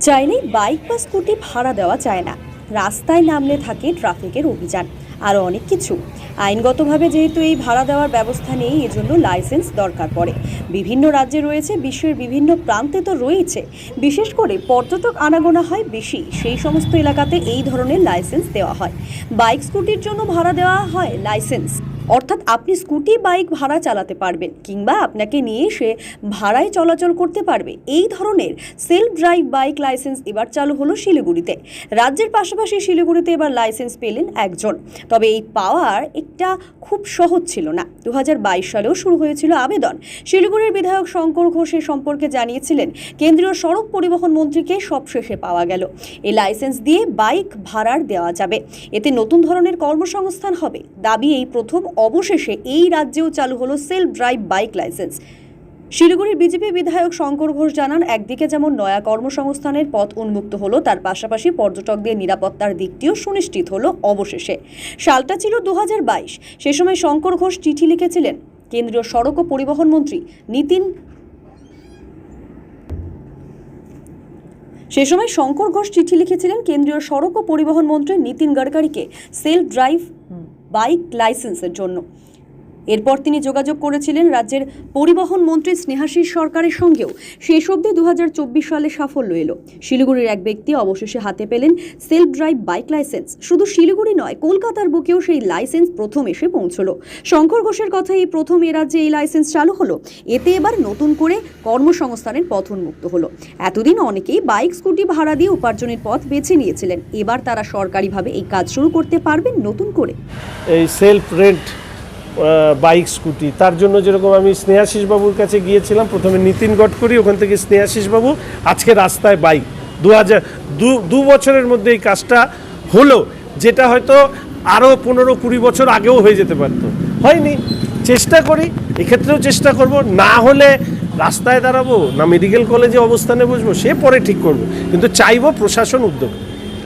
চাইলেই বাইক বা স্কুটি ভাড়া দেওয়া যায় না। রাস্তায় নামলে থাকে ট্রাফিকের অভিযান। আরও অনেক কিছু। আইনগতভাবে যেহেতু এই ভাড়া দেওয়ার ব্যবস্থা নেই, এজন্য লাইসেন্স দরকার পড়ে। বিভিন্ন রাজ্যে রয়েছে, বিশ্বের বিভিন্ন প্রান্তে তো রয়েছে। বিশেষ করে পর্যটক আনাগোনা হয় বেশি। সেই সমস্ত এলাকাতে এই ধরনের লাইসেন্স দেওয়া হয়। বাইক, স্কুটির জন্য ভাড়া দেওয়া হয় লাইসেন্স। অর্থাৎ আপনি স্কুটি, বাইক ভাড়া চালাতে পারবেন কিংবা আপনাকে নিয়ে সে ভাড়ায় চলাচল করতে পারবে। এই ধরনের সেলফ ড্রাইভ বাইক লাইসেন্স এবার চালু হলো শিলিগুড়িতে। রাজ্যের পাশাপাশি শিলিগুড়িতে এবার লাইসেন্স পেলেন একজন। তবে এই পাওয়ার একটা খুব সহজ ছিল না। দু হাজার বাইশ সালেও শুরু হয়েছিল আবেদন। শিলিগুড়ির বিধায়ক শঙ্কর ঘোষ সম্পর্কে জানিয়েছিলেন, কেন্দ্রীয় সড়ক পরিবহন মন্ত্রীকে সবশেষে পাওয়া গেল। এই লাইসেন্স দিয়ে বাইক ভাড়ার দেওয়া যাবে। এতে নতুন ধরনের কর্মসংস্থান হবে। দাবি এই প্রথম অবশেষে এই রাজ্যেও চালু হলো সেলফ ড্রাইভ বাইক লাইসেন্স শিলিগুড়ির বিজেপি বিধায়ক শঙ্কর ঘোষ জানান, একদিকে যেমন নয়া কর্মসংস্থানের পথ উন্মুক্ত হলো, তার পাশাপাশি পর্যটকদের নিরাপত্তার দিকটিও সুনিশ্চিত হলো অবশেষে। সালটা ছিল দু সে সময় শঙ্কর ঘোষ চিঠি লিখেছিলেন। কেন্দ্রীয় সড়ক ও পরিবহন মন্ত্রী নীতিন সে সময় শঙ্কর ঘোষ চিঠি লিখেছিলেন, কেন্দ্রীয় সড়ক ও পরিবহন মন্ত্রী নীতিন গডকারিকে সেলফ ড্রাইভ বাইক লাইসেন্সের জন্য। এরপর তিনি যোগাযোগ করেছিলেন রাজ্যের পরিবহন মন্ত্রী স্নেহাশিস সরকারের সঙ্গেও। শেষ অবধি দু হাজার চব্বিশ সালে সাফল্য এলো। শিলিগুড়ির এক ব্যক্তি অবশেষে হাতে পেলেন সেলফ ড্রাইভ বাইক লাইসেন্স। শুধু শিলিগুড়ি নয়, কলকাতার বুকেও সেই লাইসেন্স প্রথম এসে পৌঁছলো। শঙ্কর ঘোষের কথা এই প্রথম এ রাজ্যে এই লাইসেন্স চালু হলো। এতে এবার নতুন করে কর্মসংস্থানের পথ উন্মুক্ত হলো। এতদিন অনেকেই বাইক, স্কুটি ভাড়া দিয়ে উপার্জনের পথ বেছে নিয়েছিলেন। এবার তারা সরকারিভাবে এই কাজ শুরু করতে পারবেন নতুন করে। এই সেলফ রেন্ট বাইক, স্কুটি। তার জন্য যেরকম আমি স্নেহাশিস বাবুর কাছে গিয়েছিলাম, প্রথমে নীতিন গডকরি, ওখান থেকে স্নেহাশিস বাবু, আজকে রাস্তায় বাইক। দু হাজার দু দু বছরের মধ্যে এই কাজটা হলো, যেটা হয়তো আরও পনেরো কুড়ি বছর আগেও হয়ে যেতে পারতো। হয়নি। চেষ্টা করি, এক্ষেত্রেও চেষ্টা করব। না হলে রাস্তায় দাঁড়াবো, না মেডিকেল কলেজে অবস্থানে বসবো, সে পরে ঠিক করব। কিন্তু চাইব প্রশাসন উদ্যোগ।